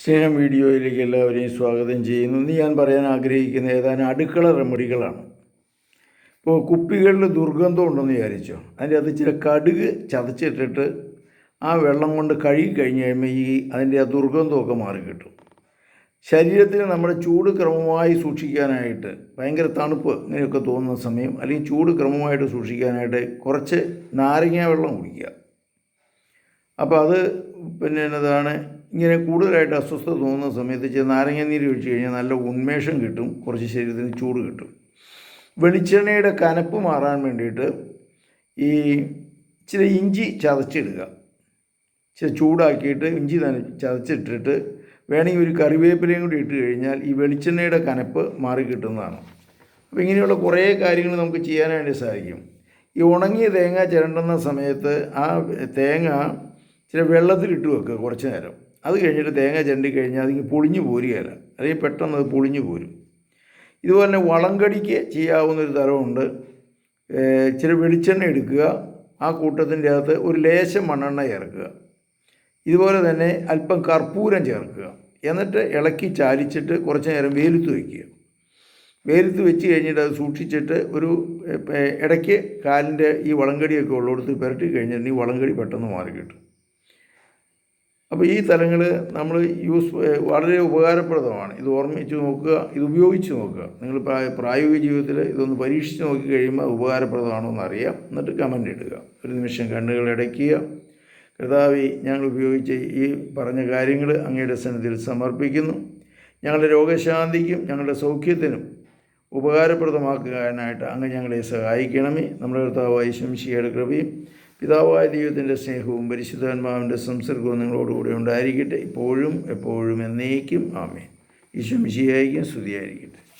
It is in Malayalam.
സ്നേഹം വീഡിയോയിലേക്ക് എല്ലാവരെയും സ്വാഗതം ചെയ്യുന്നു. ഇന്ന് ഞാൻ പറയാൻ ആഗ്രഹിക്കുന്ന ഏതാനും അടുക്കള റെമഡികളാണ്. ഇപ്പോൾ കുപ്പികളിൽ ദുർഗന്ധം ഉണ്ടെന്ന് വിചാരിച്ചോ? അതിന്റെ അത് ചില കടുക് ചതച്ചിട്ടിട്ട് ആ വെള്ളം കൊണ്ട് കഴുകി കഴിഞ്ഞ് കഴിയുമ്പോൾ ഈ അതിന്റെ ആ ദുർഗന്ധമൊക്കെ മാറി കിട്ടും. ശരീരത്തിന് നമ്മുടെ ചൂട് ക്രമമായി സൂക്ഷിക്കാനായിട്ട് ഭയങ്കര തണുപ്പ് ഇങ്ങനെയൊക്കെ തോന്നുന്ന സമയം അല്ലെങ്കിൽ ചൂട് ക്രമമായിട്ട് സൂക്ഷിക്കാനായിട്ട് കുറച്ച് നാരങ്ങ വെള്ളം കുടിക്കുക. അപ്പോൾ അത് പിന്നെ എന്നതാണ്? ഇങ്ങനെ കൂടുതലായിട്ട് അസ്വസ്ഥത തോന്നുന്ന സമയത്ത് ഇച്ചിരി നാരങ്ങാനീര് നീര് ഒഴിച്ച് കഴിഞ്ഞാൽ നല്ല ഉന്മേഷം കിട്ടും കുറച്ച് ശരീരത്തിന് ചൂട് കിട്ടും. വെളിച്ചെണ്ണയുടെ കനപ്പ് മാറാൻ വേണ്ടിയിട്ട് ഈ ഇച്ചിരി ഇഞ്ചി ചതച്ചിടുക. ഇച്ചിരി ചൂടാക്കിയിട്ട് ഇഞ്ചി തന്നെ ചതച്ചിട്ടിട്ട് വേണമെങ്കിൽ ഒരു കറിവേപ്പിലയും കൂടി ഇട്ട് കഴിഞ്ഞാൽ ഈ വെളിച്ചെണ്ണയുടെ കനപ്പ് മാറി കിട്ടുന്നതാണ്. അപ്പോൾ ഇങ്ങനെയുള്ള കുറേ കാര്യങ്ങൾ നമുക്ക് ചെയ്യാനായിട്ട് സാധിക്കും. ഈ ഉണങ്ങിയ തേങ്ങ ചിരണ്ടുന്ന സമയത്ത് ആ തേങ്ങ ഇച്ചിരി വെള്ളത്തിലിട്ട് വെക്കുക കുറച്ച് നേരം. അത് കഴിഞ്ഞിട്ട് തേങ്ങ ചിരണ്ടി കഴിഞ്ഞാൽ അതിങ്ങനെ പൊളിഞ്ഞു പോരുകയില്ല. അല്ലെങ്കിൽ പെട്ടെന്ന് അത് പൊളിഞ്ഞു പോരും. ഇതുപോലെ തന്നെ വളങ്കടിക്ക് ചെയ്യാവുന്നൊരു തരമുണ്ട് ഇച്ചിരി വെളിച്ചെണ്ണ എടുക്കുക. ആ കൂട്ടത്തിന്റെ അകത്ത് ഒരു ലേശം മണ്ണെണ്ണ ചേർക്കുക. ഇതുപോലെ തന്നെ അല്പം കർപ്പൂരം ചേർക്കുക. എന്നിട്ട് ഇളക്കി ചാലിച്ചിട്ട് കുറച്ച് നേരം വെയിലത്ത് വയ്ക്കുക. വെയിലത്ത് വെച്ച് കഴിഞ്ഞിട്ട് അത് സൂക്ഷിച്ചിട്ട് ഒരു ഇടയ്ക്ക് കാലിന്റെ ഈ വളങ്കടിയൊക്കെ ഉള്ളിടത്ത് പുരട്ടി കഴിഞ്ഞിട്ടുണ്ടെങ്കിൽ വളങ്കടി പെട്ടെന്ന് മാറി കിട്ടും അപ്പോൾ ഈ തലങ്ങൾ നമ്മൾ യൂസ് വളരെ ഉപകാരപ്രദമാണ്. ഇത് ഓർമ്മിച്ച് നോക്കുക ഇത് ഉപയോഗിച്ച് നോക്കുക. നിങ്ങൾ പ്രാ- പ്രായോഗിക ജീവിതത്തിൽ ഇതൊന്ന് പരീക്ഷിച്ച് നോക്കി കഴിയുമ്പോൾ ഉപകാരപ്രദമാണോ എന്നറിയാം. എന്നിട്ട് കമന്റ് ഇടുക. ഒരു നിമിഷം കണ്ണുകൾ അടയ്ക്കുക. കർത്താവി ഞങ്ങൾ ഉപയോഗിച്ച ഈ പറഞ്ഞ കാര്യങ്ങൾ അങ്ങയുടെ സന്നിധിയിൽ സമർപ്പിക്കുന്നു. ഞങ്ങളുടെ രോഗശാന്തിക്കും ഞങ്ങളുടെ സൗഖ്യത്തിനും ഉപകാരപ്രദമാക്കാനായിട്ട് അങ്ങ് ഞങ്ങളെ സഹായിക്കണമേ. നമ്മുടെ കർത്താവ് ഐശംശിയുടെ കൃപയും പിതാവായ ദൈവത്തിന്റെ സ്നേഹവും പരിശുദ്ധാത്മാവിന്റെ സംസർഗവും നിങ്ങളോടുകൂടെ ഉണ്ടായിരിക്കട്ടെ. ഇപ്പോഴും എപ്പോഴും എന്നേക്കും. ആമേ ഈശോ മിശിയായിരിക്കും സ്തുതിയായിരിക്കട്ടെ.